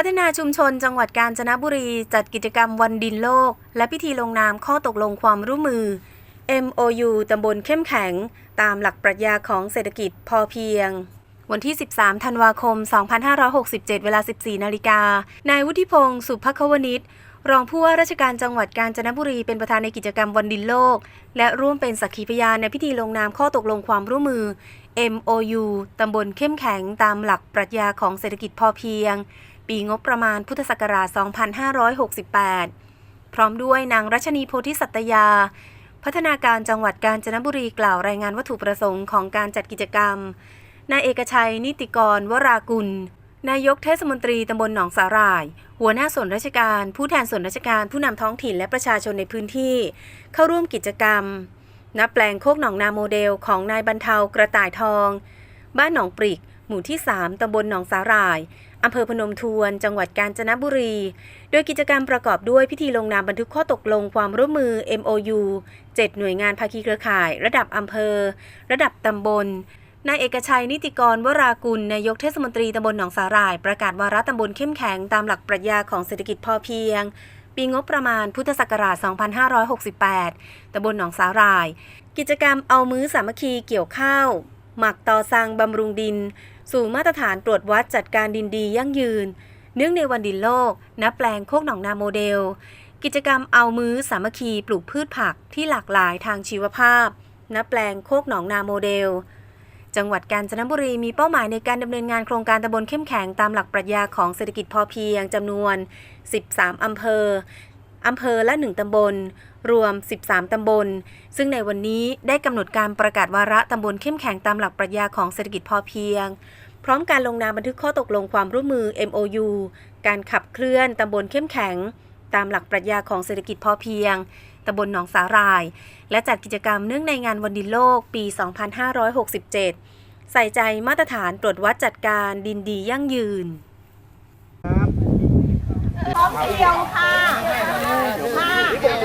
พัฒนาชุมชนจังหวัดกาญจนบุรีจัดกิจกรรมวันดินโลก และพิธีลงนามข้อตกลงความร่วมมือ MOU ตำบลเข้มแข็ง ตามหลักปรัชญาของเศรษฐกิจพอเพียง วันที่ 13 ธันวาคม 2567 เวลา 14 นาฬิกา นายวุฒิพงศ์สุภควนิชรองผู้ว่าราชการจังหวัดกาญจนบุรีเป็นประธานในกิจกรรมวันดินโลก และร่วมเป็นสักขีพยานในพิธีลงนามข้อตกลงความร่วมมือ MOU ตำบลเข้มแข็งตามหลักปรัชญาของเศรษฐกิจพอเพียง ปีงบประมาณพุทธศักราช 2568 พร้อมด้วยนางรัชนีโพธิสัตยา พัฒนาการจังหวัดกาญจนบุรีกล่าวรายงานวัตถุประสงค์ของการจัดกิจกรรม นายเอกชัย นิติกร วรากุล นายกเทศมนตรีตำบลหนองสาหร่าย หัวหน้าส่วนราชการ ผู้แทนส่วนราชการ ผู้นำท้องถิ่นและประชาชนในพื้นที่ เข้าร่วมกิจกรรมณแปลงโคกหนองนาโมเดลของนายบรรเทากระต่ายทอง บ้านหนองปริก หมู่ที่ 3 ตำบลหนองสาหร่าย อำเภอพนมทวน จังหวัดกาญจนบุรี โดยกิจกรรมประกอบด้วยพิธีลงนามบันทึกข้อตกลงความร่วมมือ MOU 7 หน่วยงานภาคีเครือข่าย ระดับอำเภอ ระดับตำบลนายเอกชัยนิติกรวรากุลนายกเทศมนตรีตำบลหนองสาหร่าย ประกาศวาระตำบลเข้มแข็งตามหลักปรัชญาของเศรษฐกิจพอเพียง ปีงบประมาณพุทธศักราช 2568 ตำบลหนองสาหร่าย กิจกรรมเอามื้อสามัคคีเกี่ยวข้าว หมักต่อสร้างบำรุงดิน สู่มาตรฐานตรวจวัดจัดการดินดียั่งยืน เนื่องในวันดินโลก ณ แปลงโคกหนองนาโมเดล กิจกรรมเอามือสามัคคีปลูกพืชผักที่หลากหลายทางชีวภาพ ณ แปลงโคกหนองนาโมเดล จังหวัดกาญจนบุรีมีเป้าหมายในการดำเนินงานโครงการตำบลเข้มแข็งตามหลักปรัชญาของเศรษฐกิจพอเพียงจำนวน 13 อำเภอ อำเภอละ 1 ตำบล รวม 13 ตำบล ซึ่งในวันนี้ได้กำหนดการประกาศวาระตำบลเข้มแข็งตามหลักปรัชญาของเศรษฐกิจพอเพียง พร้อมการลงนามบันทึกข้อตกลงความร่วมมือ MOU การขับเคลื่อนตำบลเข้มแข็ง ตามหลักปรัชญาของเศรษฐกิจพอเพียงตำบลหนองสาหร่าย และจัดกิจกรรมเนื่องในงานวันดินโลกปี 2567 ใส่ใจมาตรฐานตรวจวัดจัดการดินดียั่งยืนพร้อมเดียวค่ะ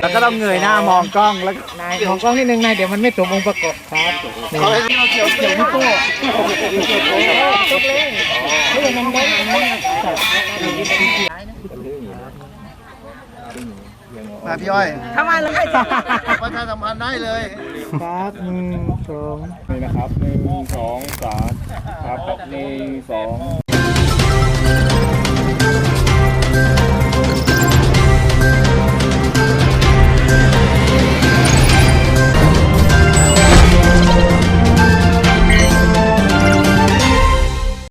แล้วก็ต้องเงยหน้ามองกล้องแล้วก็นายของกล้องนิดนึงนายเดี๋ยวมันไม่สมองค์ประกอบครับเขาให้เราเกี่ยวเกี่ยวนิ้วโป้มาพี่อ้อยทำไมเราไม่ประชาสัมพันธ์ได้เลย ครับหนึ่งสอง นี่นะครับหนึ่งสองสามครับหนึ่งสอง